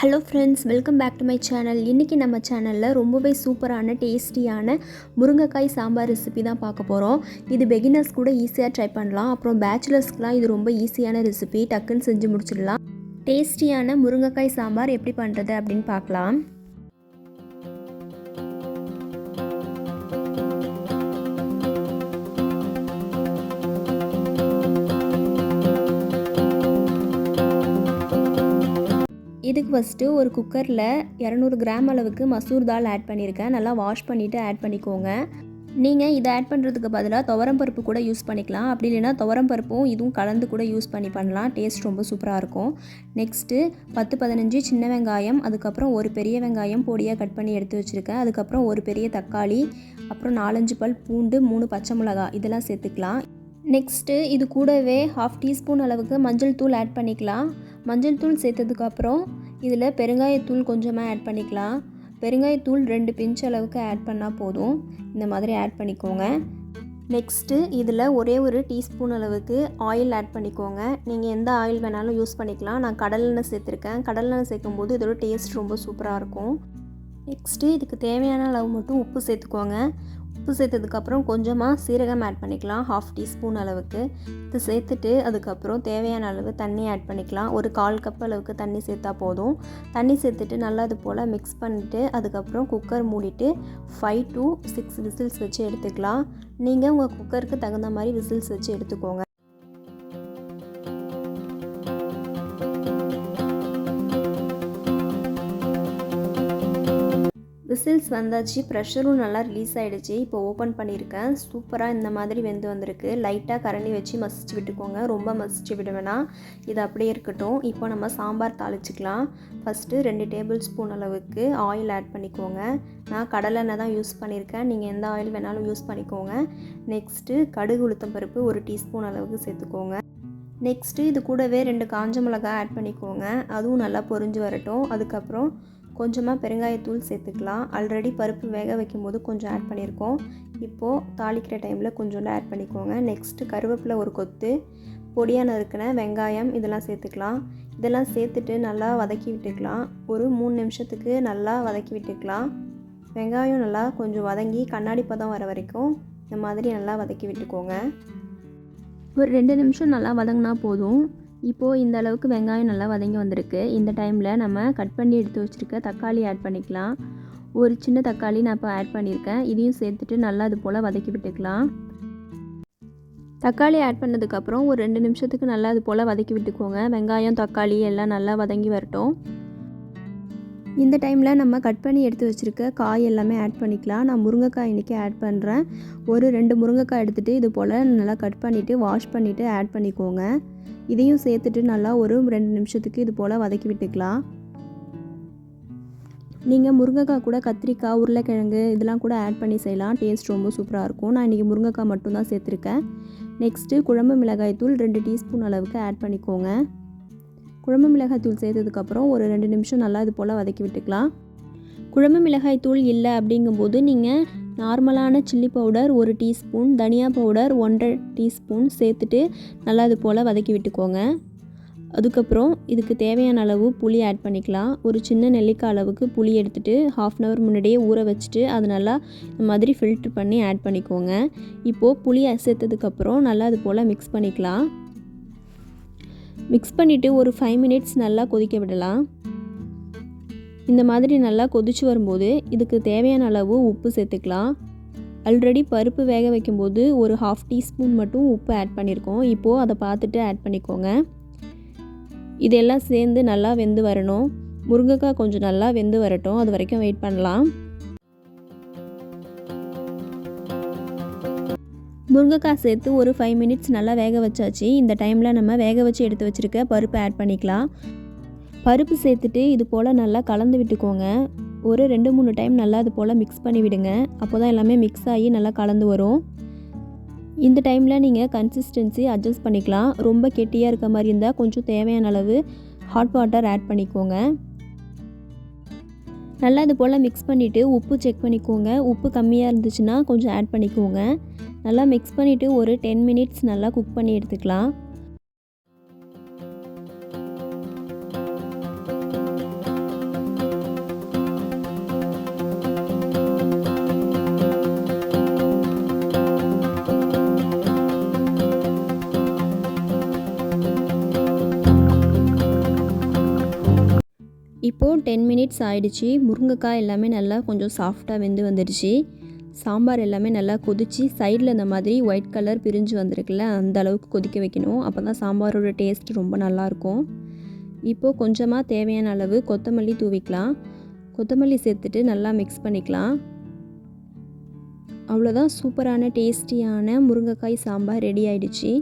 Hello friends welcome back to my channel இன்றைக்கி நம்ம சேனலில் ரொம்பவே சூப்பரான டேஸ்டியான முருங்கைக்காய் சாம்பார் ரெசிபி தான் பார்க்க போகிறோம் இது பெகினர்ஸ் கூட ஈஸியாக ட்ரை பண்ணலாம். அப்புறம் பேச்சுலர்ஸ்க்குலாம் இது ரொம்ப ஈஸியான ரெசிபி டக்குன்னு செஞ்சு முடிச்சிடலாம். டேஸ்டியான முருங்கைக்காய் சாம்பார் எப்படி பண்ணுறது அப்படின்னு பார்க்கலாம். இதுக்கு ஃபஸ்ட்டு ஒரு குக்கரில் இரநூறு கிராம் அளவுக்கு மசூர் தால் ஆட் பண்ணியிருக்கேன். நல்லா வாஷ் பண்ணிவிட்டு ஆட் பண்ணிக்கோங்க. நீங்கள் இதை ஆட் பண்ணுறதுக்கு பதிலாக துவரம் பருப்பு கூட யூஸ் பண்ணிக்கலாம். அப்படி இல்லைன்னா துவரம் பருப்பும் இதுவும் கலந்து கூட யூஸ் பண்ணி பண்ணலாம். டேஸ்ட் ரொம்ப சூப்பராக இருக்கும். நெக்ஸ்ட்டு பத்து பதினஞ்சு சின்ன வெங்காயம் அதுக்கப்புறம் ஒரு பெரிய வெங்காயம் பொடியாக கட் பண்ணி எடுத்து வச்சுருக்கேன். அதுக்கப்புறம் ஒரு பெரிய தக்காளி அப்புறம் நாலஞ்சு பல் பூண்டு மூணு பச்சை மிளகா இதெல்லாம் சேர்த்துக்கலாம். நெக்ஸ்ட்டு இது கூடவே ஹாஃப் டீஸ்பூன் அளவுக்கு மஞ்சள் தூள் ஆட் பண்ணிக்கலாம். மஞ்சள் தூள் சேர்த்ததுக்கப்புறம் இதில் பெருங்காயத்தூள் கொஞ்சமாக ஆட் பண்ணிக்கலாம். பெருங்காயத்தூள் ரெண்டு பிஞ்ச் அளவுக்கு ஆட் பண்ணால் போதும். இந்த மாதிரி ஆட் பண்ணிக்கோங்க. நெக்ஸ்ட்டு இதில் ஒரே ஒரு டீஸ்பூன் அளவுக்கு ஆயில் ஆட் பண்ணிக்கோங்க. நீங்கள் எந்த ஆயில் வேணாலும் யூஸ் பண்ணிக்கலாம். நான் கடலெண்ணெய் சேர்த்துருக்கேன். கடலெண்ணெய் சேர்க்கும்போது இதோட டேஸ்ட் ரொம்ப சூப்பராக இருக்கும். நெக்ஸ்ட்டு இதுக்கு தேவையான அளவு மட்டும் உப்பு சேர்த்துக்கோங்க. உப்பு சேர்த்ததுக்கப்புறம் கொஞ்சமாக சீரகம் ஆட் பண்ணிக்கலாம். ஹாஃப் டீஸ்பூன் அளவுக்கு. இது சேர்த்துட்டு அதுக்கப்புறம் தேவையான அளவு தண்ணி ஆட் பண்ணிக்கலாம். ஒரு கால் கப் அளவுக்கு தண்ணி சேர்த்தா போதும். தண்ணி சேர்த்துட்டு நல்லா இது போல் மிக்ஸ் பண்ணிவிட்டு அதுக்கப்புறம் குக்கர் மூடிட்டு ஃபைவ் டு சிக்ஸ் விசில்ஸ் வச்சு எடுத்துக்கலாம். நீங்கள் உங்கள் குக்கருக்கு தகுந்த மாதிரி விசில்ஸ் வச்சு எடுத்துக்கோங்க. விசில்ஸ் வந்தாச்சு ப்ரெஷரும் நல்லா ரிலீஸ் ஆகிடுச்சு இப்போ ஓப்பன் பண்ணியிருக்கேன். சூப்பராக இந்த மாதிரி வெந்து வந்திருக்கு. லைட்டாக கரண்டி வச்சு மசிச்சு விட்டுக்கோங்க. ரொம்ப மசிச்சு விடுவேனா இது அப்படியே இருக்கட்டும். இப்போ நம்ம சாம்பார் தாளிச்சிக்கலாம். ஃபஸ்ட்டு ரெண்டு டேபிள் ஸ்பூன் அளவுக்கு ஆயில் ஆட் பண்ணிக்கோங்க. நான் கடலெண்ணெய் தான் யூஸ் பண்ணியிருக்கேன். நீங்கள் எந்த ஆயில் வேணாலும் யூஸ் பண்ணிக்கோங்க. நெக்ஸ்ட்டு கடுகு உளுத்தம் பருப்பு ஒரு டீஸ்பூன் அளவுக்கு சேர்த்துக்கோங்க. நெக்ஸ்ட்டு இது கூடவே ரெண்டு காஞ்ச மிளகாய் ஆட் பண்ணிக்கோங்க. அதுவும் நல்லா பொரிஞ்சு வரட்டும். அதுக்கப்புறம் கொஞ்சமாக பெருங்காயத்தூள் சேர்த்துக்கலாம். ஆல்ரெடி பருப்பு வேக வைக்கும்போது கொஞ்சம் ஆட் பண்ணியிருக்கோம். இப்போது தாளிக்கிற டைமில் கொஞ்சோண்டு ஆட் பண்ணிக்கோங்க. நெக்ஸ்ட்டு கருவேப்பிலை ஒரு கொத்து பொடியாக நறுக்கின வெங்காயம் இதெல்லாம் சேர்த்துக்கலாம். இதெல்லாம் சேர்த்துட்டு நல்லா வதக்கி விட்டுக்கலாம். ஒரு மூணு நிமிஷத்துக்கு நல்லா வதக்கி விட்டுக்கலாம். வெங்காயம் நல்லா கொஞ்சம் வதங்கி கண்ணாடி பதம் வர வரைக்கும் இந்த மாதிரி நல்லா வதக்கி விட்டுக்கோங்க. ஒரு ரெண்டு நிமிஷம் நல்லா வதங்கினா போதும். இப்போது இந்த அளவுக்கு வெங்காயம் நல்லா வதங்கி வந்திருக்கு. இந்த டைமில் நம்ம கட் பண்ணி எடுத்து வச்சுருக்க தக்காளி ஆட் பண்ணிக்கலாம். ஒரு சின்ன தக்காளி நான் இப்போ ஆட் பண்ணியிருக்கேன் இதையும் சேர்த்துட்டு நல்லா அது போல் வதக்கி விட்டுக்கலாம். தக்காளி ஆட் பண்ணதுக்கப்புறம் ஒரு ரெண்டு நிமிஷத்துக்கு நல்லா அது போல் வதக்கி விட்டுக்கோங்க. வெங்காயம் தக்காளி எல்லாம் நல்லா வதங்கி வரட்டும். இந்த டைமில் நம்ம கட் பண்ணி எடுத்து வச்சுருக்க காய் எல்லாமே ஆட் பண்ணிக்கலாம். நான் முருங்கைக்காய் இன்றைக்கி ஆட் பண்ணுறேன் ஒரு ரெண்டு முருங்கைக்காய் எடுத்துகிட்டு இது போல் நல்லா கட் பண்ணிவிட்டு வாஷ் பண்ணிவிட்டு ஆட் பண்ணிக்கோங்க. இதையும் சேர்த்துட்டு நல்லா ஒரு ரெண்டு நிமிஷத்துக்கு இது போல் வதக்கி விட்டுக்கலாம். நீங்கள் முருங்கைக்காய் கூட கத்திரிக்காய் உருளைக்கிழங்கு இதெல்லாம் கூட ஆட் பண்ணி செய்யலாம். டேஸ்ட் ரொம்ப சூப்பராக இருக்கும். நான் இன்றைக்கி முருங்கைக்காய் மட்டும்தான் சேர்த்துருக்கேன். நெக்ஸ்ட்டு குழம்பு மிளகாய் தூள் ரெண்டு டீஸ்பூன் அளவுக்கு ஆட் பண்ணிக்கோங்க. குழம்பு மிளகாய் தூள் சேர்த்ததுக்கப்புறம் ஒரு ரெண்டு நிமிஷம் நல்லா இது போல் வதக்கி விட்டுக்கலாம். குழம்பு மிளகாய் தூள் இல்லை அப்படிங்கும்போது நீங்கள் நார்மலான சில்லி பவுடர் ஒரு டீஸ்பூன் தனியா பவுடர் ஒன்றரை டீஸ்பூன் சேர்த்துட்டு நல்லா அது போல் வதக்கி விட்டுக்கோங்க. அதுக்கப்புறம் இதுக்கு தேவையான அளவு புளி ஆட் பண்ணிக்கலாம். ஒரு சின்ன நெல்லிக்காய் அளவுக்கு புளி எடுத்துகிட்டு ஹாஃப் அன் ஹவர் முன்னாடியே ஊற வச்சுட்டு அது நல்லா இந்த மாதிரி ஃபில்ட்ரு பண்ணி ஆட் பண்ணிக்கோங்க. இப்போது புளி சேர்த்ததுக்கப்புறம் நல்லா அது போல் மிக்ஸ் பண்ணிக்கலாம். மிக்ஸ் பண்ணிவிட்டு ஒரு ஃபைவ் மினிட்ஸ் நல்லா கொதிக்க விடலாம். இந்த மாதிரி நல்லா கொதிச்சு வரும்போது இதுக்கு தேவையான அளவு உப்பு சேர்த்துக்கலாம். ஆல்ரெடி பருப்பு வேக வைக்கும்போது ஒரு ஹாஃப் டீஸ்பூன் மட்டும் உப்பு ஆட் பண்ணியிருக்கோம் இப்போது அதை பார்த்துட்டு ஆட் பண்ணிக்கோங்க. இதெல்லாம் சேர்ந்து நல்லா வெந்து வரணும். முருங்கைக்காய் கொஞ்சம் நல்லா வெந்து வரட்டும். அது வரைக்கும் வெயிட் பண்ணலாம். முருங்கைக்காய் சேர்த்து ஒரு ஃபைவ் மினிட்ஸ் நல்லா வேக வச்சாச்சு. இந்த டைமில் நம்ம வேக வச்சு எடுத்து வச்சுருக்க பருப்பு ஆட் பண்ணிக்கலாம். பருப்பு சேர்த்துட்டு இது போல் நல்லா கலந்து விட்டுக்கோங்க. ஒரு ரெண்டு மூணு டைம் நல்லா இது போல் மிக்ஸ் பண்ணி விடுங்க. அப்போ தான் எல்லாமே மிக்ஸ் ஆகி நல்லா கலந்து வரும். இந்த டைமில் நீங்கள் கன்சிஸ்டன்சி அட்ஜஸ்ட் பண்ணிக்கலாம். ரொம்ப கெட்டியாக இருக்க மாதிரி இருந்தால் கொஞ்சம் தேவையான அளவு ஹாட் வாட்டர் ஆட் பண்ணிக்கோங்க. நல்லா இது போல் மிக்ஸ் பண்ணிவிட்டு உப்பு செக் பண்ணிக்கோங்க. உப்பு கம்மியாக இருந்துச்சுன்னா கொஞ்சம் ஆட் பண்ணிக்கோங்க. நல்லா மிக்ஸ் பண்ணிவிட்டு ஒரு டென் மினிட்ஸ் நல்லா குக் பண்ணி எடுத்துக்கலாம். இப்போது டென் மினிட்ஸ் ஆயிடுச்சு. முருங்கைக்காய் எல்லாமே நல்லா கொஞ்சம் சாஃப்டாக வெந்து வந்துடுச்சு. சாம்பார் எல்லாமே நல்லா கொதிச்சு சைடில் இந்த மாதிரி ஒயிட் கலர் பிரிஞ்சு வந்திருக்குல்ல அந்த அளவுக்கு கொதிக்க வைக்கணும். அப்போ தான் சாம்பாரோட டேஸ்ட் ரொம்ப நல்லாயிருக்கும் இப்போது கொஞ்சமாக தேவையான அளவு கொத்தமல்லி தூவிக்கலாம். கொத்தமல்லி சேர்த்துட்டு நல்லா மிக்ஸ் பண்ணிக்கலாம். அவ்வளோதான் சூப்பரான டேஸ்டியான முருங்கைக்காய் சாம்பார் ரெடி ஆயிடுச்சு.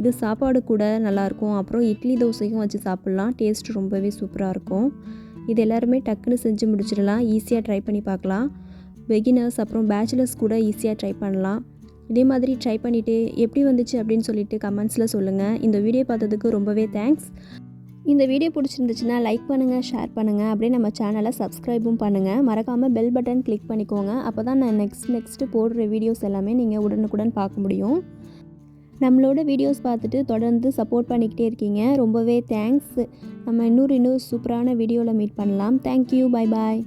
இது சாப்பாடு கூட நல்லாயிருக்கும். அப்புறம் இட்லி தோசைக்கும் வச்சு சாப்பிட்லாம். டேஸ்ட் ரொம்பவே சூப்பராக இருக்கும். இது எல்லாருமே டக்குன்னு செஞ்சு முடிச்சிடலாம். ஈஸியாக ட்ரை பண்ணி பார்க்கலாம். பெகினர்ஸ் அப்புறம் பேச்சுலர்ஸ் கூட ஈஸியாக ட்ரை பண்ணலாம். இதே மாதிரி ட்ரை பண்ணிவிட்டு எப்படி வந்துச்சு அப்படின்னு சொல்லிட்டு கமெண்ட்ஸில் சொல்லுங்கள் இந்த வீடியோ பார்த்ததுக்கு ரொம்பவே தேங்க்ஸ் இந்த வீடியோ பிடிச்சிருந்துச்சுன்னா லைக் பண்ணுங்கள் ஷேர் பண்ணுங்கள் அப்படியே நம்ம சேனலை சப்ஸ்கிரைபும் பண்ணுங்கள் மறக்காமல் பெல் பட்டன் கிளிக் பண்ணிக்கோங்க. அப்போ தான் நான் நெக்ஸ்ட் நெக்ஸ்ட்டு போடுற வீடியோஸ் எல்லாமே நீங்கள் உடனுக்குடன் பார்க்க முடியும். நம்மளோட வீடியோஸ் பார்த்துட்டு தொடர்ந்து சப்போர்ட் பண்ணிக்கிட்டே இருக்கீங்க. ரொம்பவே தேங்க்ஸ் நம்ம இன்னொரு இன்னொரு சூப்பரான வீடியோவில் மீட் பண்ணலாம். Thank you bye bye